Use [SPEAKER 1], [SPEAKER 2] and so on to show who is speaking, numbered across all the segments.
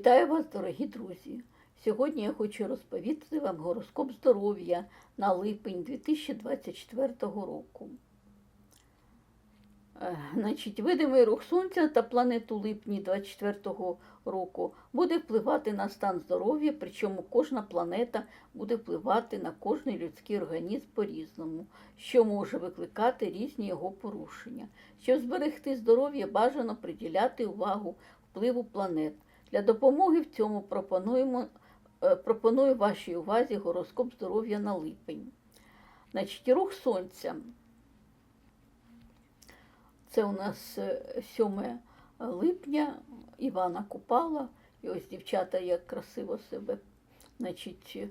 [SPEAKER 1] Вітаю вас, дорогі друзі! Сьогодні я хочу розповісти вам гороскоп здоров'я на липень 2024 року. Е, Значить, видимий рух Сонця та планет у липні 2024 року буде впливати на стан здоров'я, причому кожна планета буде впливати на кожний людський організм по-різному, що може викликати різні його порушення. Щоб зберегти здоров'я, бажано приділяти увагу впливу планет. Для допомоги в цьому пропонуємо, е, пропоную вашій увазі гороскоп здоров'я на липень. Значить, рух сонця. Це у нас е, 7 липня Івана Купала. І ось дівчата як красиво себе значить, е,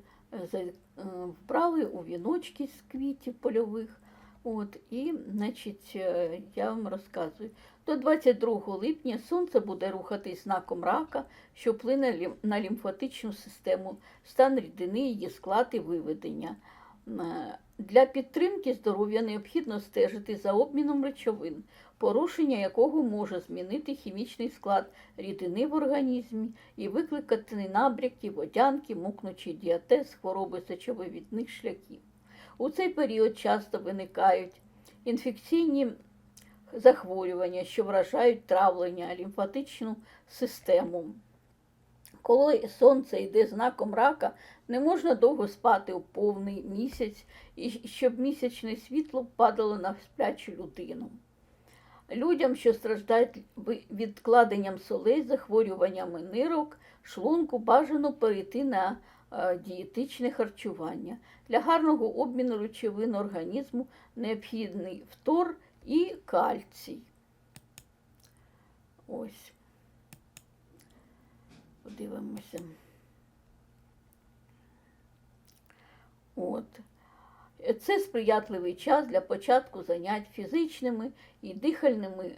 [SPEAKER 1] е, вбрали у віночки з квітів польових. От, і, значить, е, я вам розказую. До 22 липня сонце буде рухатись знаком рака, що вплине на лімфатичну систему, стан рідини, її склад і виведення. Е, Для підтримки здоров'я необхідно стежити за обміном речовин, порушення якого може змінити хімічний склад рідини в організмі і викликати набряки, водянки, мукнучий діатез, хвороби сечовивідних шляхів. У цей період часто виникають інфекційні захворювання, що вражають травлення, лімфатичну систему. Коли сонце йде знаком рака, не можна довго спати у повний місяць, і щоб місячне світло падало на сплячу людину. Людям, що страждають відкладенням солей, захворюваннями нирок, шлунку, бажано перейти на дієтичне харчування. Для гарного обміну речовин організму необхідний фтор і кальцій. Ось. Подивимося. От. Це сприятливий час для початку занять фізичними і дихальними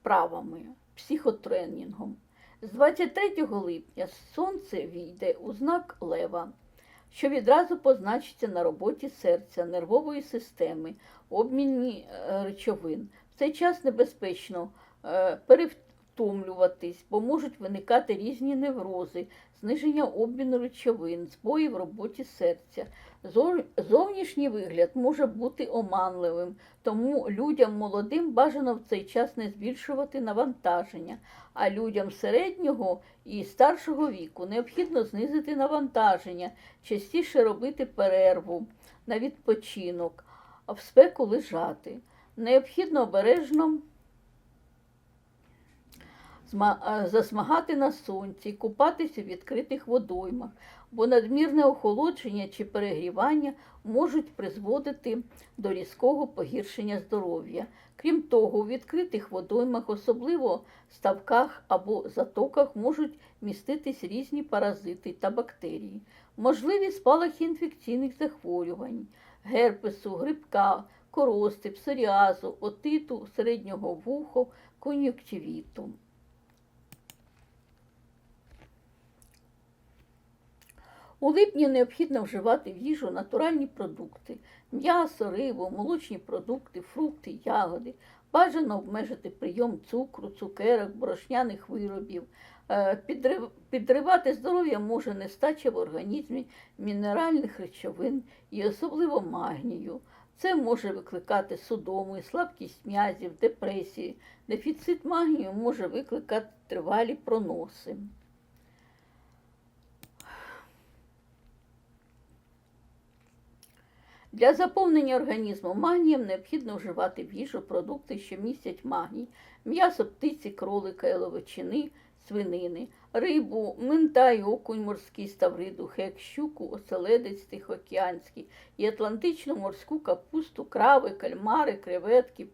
[SPEAKER 1] вправами, психотренінгом. З 23 липня сонце війде у знак Лева, що відразу позначиться на роботі серця, нервової системи, обміні е, речовин. В цей час небезпечно е, перевтомлюватись, бо можуть виникати різні неврози, зниження обміну речовин, збої в роботі серця. Зовнішній вигляд може бути оманливим, тому людям молодим бажано в цей час не збільшувати навантаження, а людям середнього і старшого віку необхідно знизити навантаження, частіше робити перерву на відпочинок, а в спеку лежати. Необхідно обережно засмагати на сонці, купатися у відкритих водоймах, бо надмірне охолодження чи перегрівання можуть призводити до різкого погіршення здоров'я. Крім того, у відкритих водоймах, особливо ставках або затоках, можуть міститись різні паразити та бактерії, можливі спалахи інфекційних захворювань, герпесу, грибка, корости, псоріазу, отиту, середнього вуху, кон'юктивіту. У липні необхідно вживати в їжу натуральні продукти м'ясо, рибу, молочні продукти, фрукти, ягоди. Бажано обмежити прийом цукру, цукерок, борошняних виробів. Е, Підривати здоров'я може нестача в організмі мінеральних речовин і особливо магнію. Це може викликати судоми, слабкість м'язів, депресії. Дефіцит магнію може викликати тривалі проноси. Для заповнення організму магнієм необхідно вживати в їжу продукти, що містять магній, м'ясо птиці, кролика, яловичини, свинини, рибу, минтай, окунь морський, ставриду, хек, щуку, оселедець тихоокеанський і атлантичну морську капусту, крави, кальмари, креветки,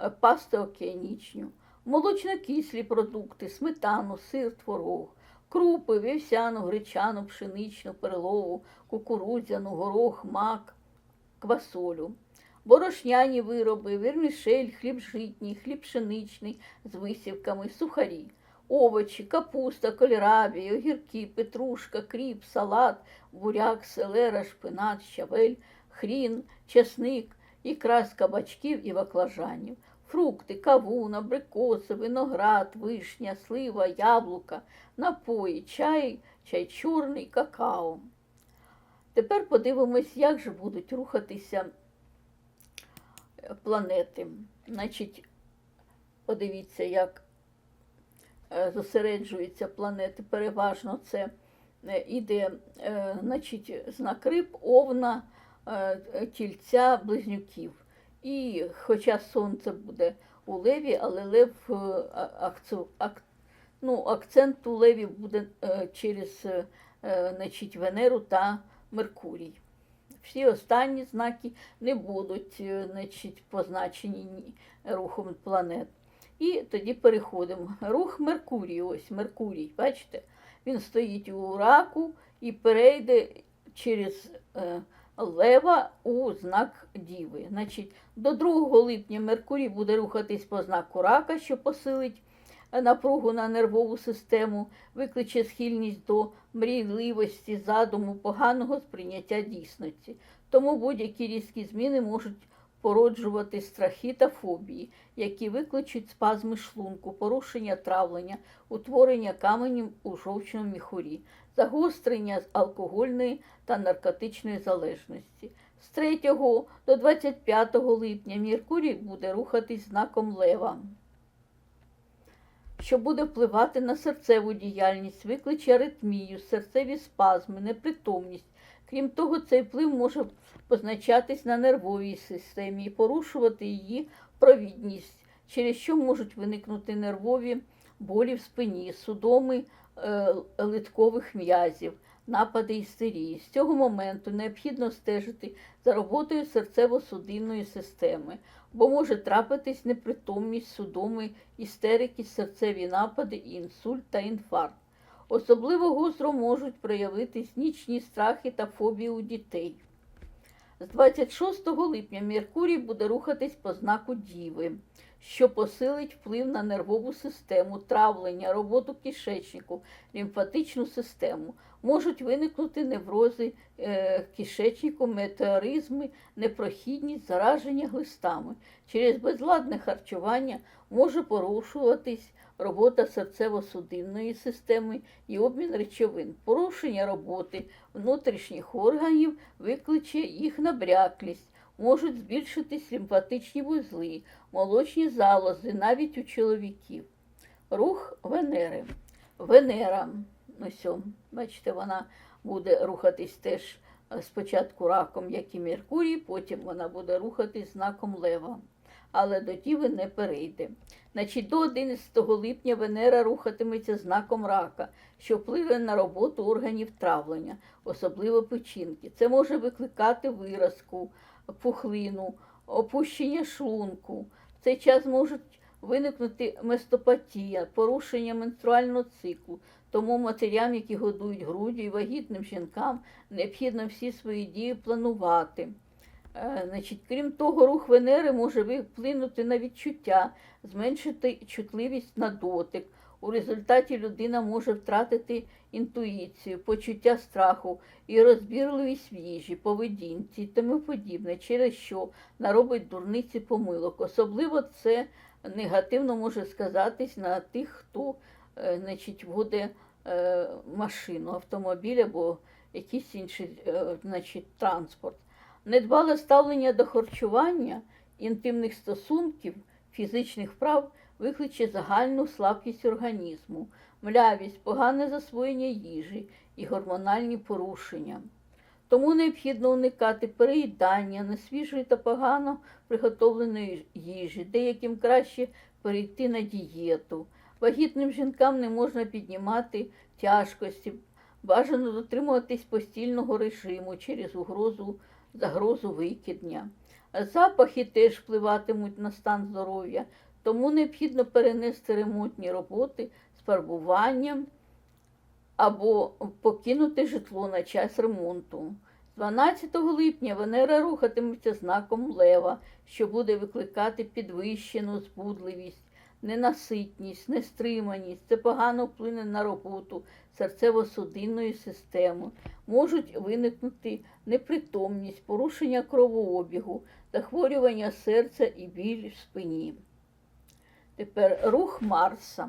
[SPEAKER 1] е, пасту океанічню, молочнокислі продукти, сметану, сир, творог, крупи, вівсяну, гречану, пшеничну, перлову, кукурудзяну, горох, мак, квасолю. Борошняні вироби, вермішель, хліб житній, хліб пшеничний з висівками, сухарі, овочі, капуста, кольрабі, огірки, петрушка, кріп, салат, буряк, селера, шпинат, щавель, хрін, чесник, ікра з кабачків і баклажанів. фрукти, кавун, абрикоси, виноград, вишня, слива, яблука, напої, чай, чай чорний, какао. Тепер подивимось, як же будуть рухатися е, планети. Значить, подивіться, як е, зосереджуються планети. Переважно це е, іде значить, знак риб, овна, тільця, близнюків. І хоча сонце буде у леві, але лев ну, акцент у леві буде через значить, Венеру та Меркурій. Всі останні знаки не будуть е, значить, позначені рухом планет. І тоді переходимо. Рух Меркурію, ось Меркурій, бачите, він стоїть у раку і перейде через е, лева у знак Діви. Значить, до 2 липня Меркурій буде рухатись по знаку рака, що посилить напругу на нервову систему, викличе схильність до мрійливості, задуму, поганого сприйняття дійсності. Тому будь-які різкі зміни можуть породжувати страхи та фобії, які викличуть спазми шлунку, порушення травлення, утворення каменів у жовчному міхурі, загострення алкогольної та наркотичної залежності. З 3 до 25 липня Меркурій буде рухатись знаком лева, що буде впливати на серцеву діяльність, викличе аритмію, серцеві спазми, непритомність. Крім того, цей вплив може позначатись на нервовій системі і порушувати її провідність, через що можуть виникнути нервові болі в спині, судоми е, литкових м'язів, напади істерії. З цього моменту необхідно стежити за роботою серцево-судинної системи, бо може трапитись непритомність, судоми, істерики, серцеві напади, інсульт та інфаркт. Особливо гостро можуть проявитись нічні страхи та фобії у дітей. З 26 липня Меркурій буде рухатись по знаку Діви, що посилить вплив на нервову систему, травлення, роботу кишечнику, лімфатичну систему. Можуть виникнути неврози е, кишечнику, метеоризми, непрохідність, зараження глистами. Через безладне харчування може порушуватись робота серцево-судинної системи і обмін речовин. Порушення роботи внутрішніх органів викличе їх набряклість, можуть збільшитись лімфатичні вузли, молочні залози навіть у чоловіків. Рух Венери. Венера, ось, бачите, вона буде рухатись теж е, спочатку раком, як і Меркурій, потім вона буде рухатись знаком Лева. Але до Діви не перейде. Значить, до 11 липня Венера рухатиметься знаком рака, що впливе на роботу органів травлення, особливо печінки. Це може викликати виразку, пухлину, опущення шлунку. В цей час можуть виникнути местопатія, порушення менструального циклу. Тому матерям, які годують груддю і вагітним жінкам, необхідно всі свої дії планувати. Е, Значить, крім того, рух Венери може вплинути на відчуття, зменшити чутливість на дотик. У результаті людина може втратити інтуїцію, почуття страху і розбірливість в їжі, поведінці і тому подібне, через що наробить дурниці помилок. Особливо це негативно може сказатись на тих, хто е, значить, водить е, машину, автомобіль або якийсь інший е, значить, транспорт. Недбале ставлення до харчування, інтимних стосунків, фізичних вправ викличе загальну слабкість організму, млявість, погане засвоєння їжі і гормональні порушення. Тому необхідно уникати переїдання, несвіжої та погано приготовленої їжі, деяким краще перейти на дієту. Вагітним жінкам не можна піднімати тяжкості, бажано дотримуватись постільного режиму через угрозу загрозу викидня. Запахи теж впливатимуть на стан здоров'я, тому необхідно перенести ремонтні роботи з фарбуванням або покинути житло на час ремонту. 12 липня Венера рухатиметься знаком Лева, що буде викликати підвищену збудливість, ненаситність, нестриманість. Це погано вплине на роботу серцево-судинної системи. Можуть виникнути непритомність, порушення кровообігу, захворювання серця і біль в спині. Тепер рух Марса.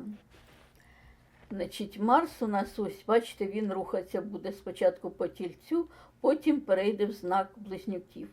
[SPEAKER 1] Значить, Марс у нас ось, бачите, він рухатися буде спочатку по тільцю, потім перейде в знак близнюків.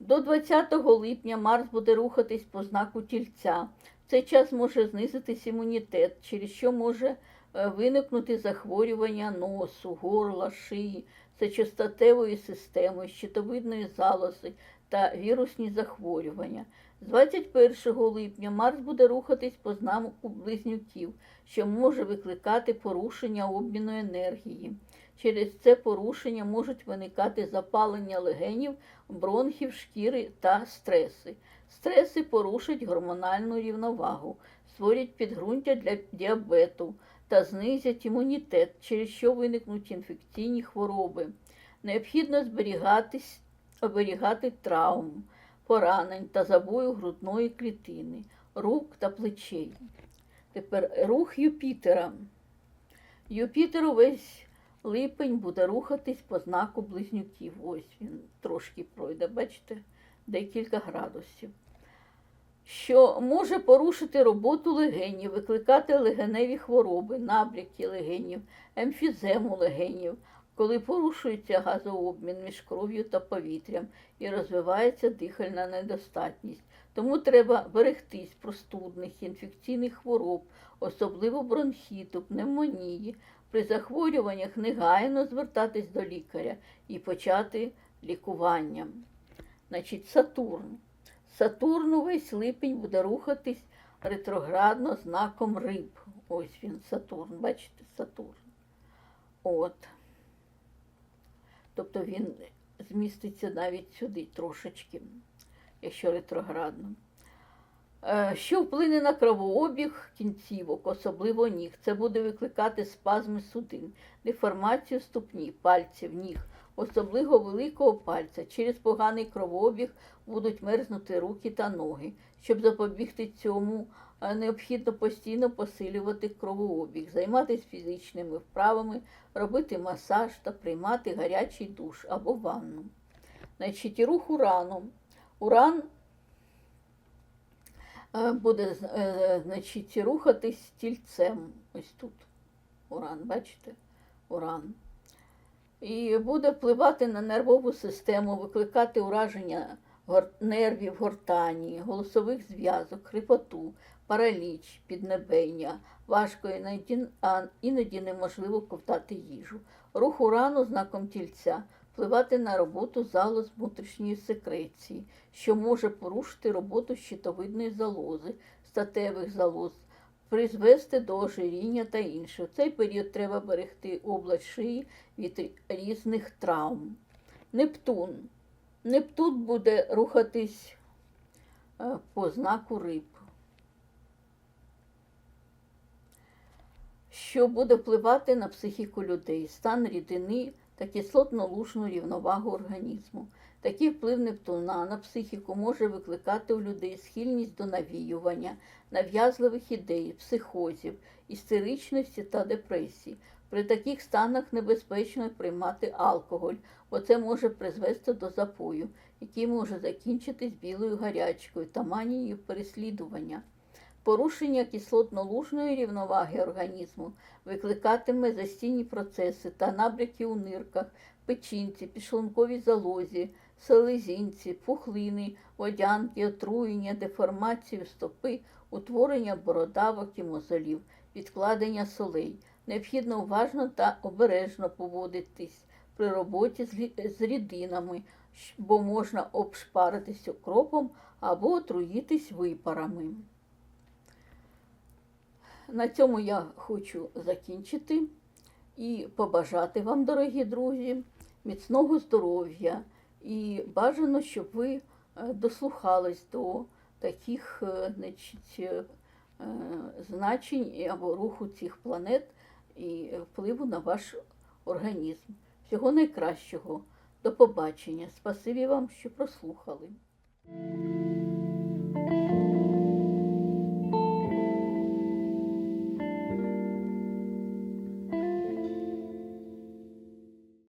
[SPEAKER 1] До 20 липня Марс буде рухатись по знаку тільця. В цей час може знизитись імунітет, через що може е, виникнути захворювання носу, горла, шиї, сечостатевої системи, щитовидної залози та вірусні захворювання. З 21 липня Марс буде рухатись по знаку близнюків, що може викликати порушення обміну енергії. Через це порушення можуть виникати запалення легенів, бронхів, шкіри та стреси. Стреси порушать гормональну рівновагу, створять підґрунтя для діабету та знизять імунітет, через що виникнуть інфекційні хвороби. Необхідно зберігатись, оберігати травм, поранень та забою грудної клітини, рук та плечей. Тепер рух Юпітера. Юпітер увесь липень буде рухатись по знаку близнюків. Ось він трошки пройде, бачите, декілька градусів. Що може порушити роботу легенів, викликати легеневі хвороби, набряки легенів, емфізему легенів, коли порушується газообмін між кров'ю та повітрям і розвивається дихальна недостатність. Тому треба берегтись простудних інфекційних хвороб, особливо бронхіту, пневмонії. При захворюваннях негайно звертатись до лікаря і почати лікування. Значить, Сатурн. Сатурн увесь липень буде рухатись ретроградно знаком риб. Ось він, Сатурн, бачите, Сатурн. От. Тобто він зміститься навіть сюди трошечки, якщо ретроградно. Е, Що вплине на кровообіг кінцівок, особливо ніг. Це буде викликати спазми судин, деформацію ступні, пальців, ніг, особливо великого пальця. Через поганий кровообіг будуть мерзнути руки та ноги. Щоб запобігти цьому, необхідно постійно посилювати кровообіг, займатися фізичними вправами, робити масаж та приймати гарячий душ або ванну. Значить, і рух ураном. Уран е, буде е, значить, рухатись стільцем. Ось тут. Уран, бачите? Уран. І буде впливати на нервову систему, викликати ураження нервів, гортані, голосових зв'язок, хрипоту, параліч, піднебення, важко іноді, а іноді неможливо ковтати їжу. Рух урану знаком тільця впливати на роботу залоз внутрішньої секреції, що може порушити роботу щитовидної залози, статевих залоз, призвести до ожиріння та інше. В цей період треба берегти область шиї від різних травм. Нептун. Нептун буде рухатись е, по знаку риб. Що буде впливати на психіку людей, стан рідини та кислотно-лужну рівновагу організму. Такий вплив Нептуна на психіку може викликати у людей схильність до навіювання, нав'язливих ідей, психозів, істеричності та депресії. При таких станах небезпечно приймати алкоголь, бо це може призвести до запою, який може закінчитись білою гарячкою та манією переслідування. Порушення кислотно-лужної рівноваги організму викликатиме застійні процеси та набряки у нирках, печінці, підшлунковій залозі, селезінці, пухлини, водянки, отруєння, деформацію стопи, утворення бородавок і мозолів, відкладення солей. Необхідно уважно та обережно поводитись при роботі з рідинами, бо можна обшпаритись окропом або отруїтись випарами. На цьому я хочу закінчити і побажати вам, дорогі друзі, міцного здоров'я і бажано, щоб ви е, дослухались до таких е, значить, е, значень або руху цих планет і впливу на ваш організм. Всього найкращого. До побачення. Спасибі вам, що прослухали.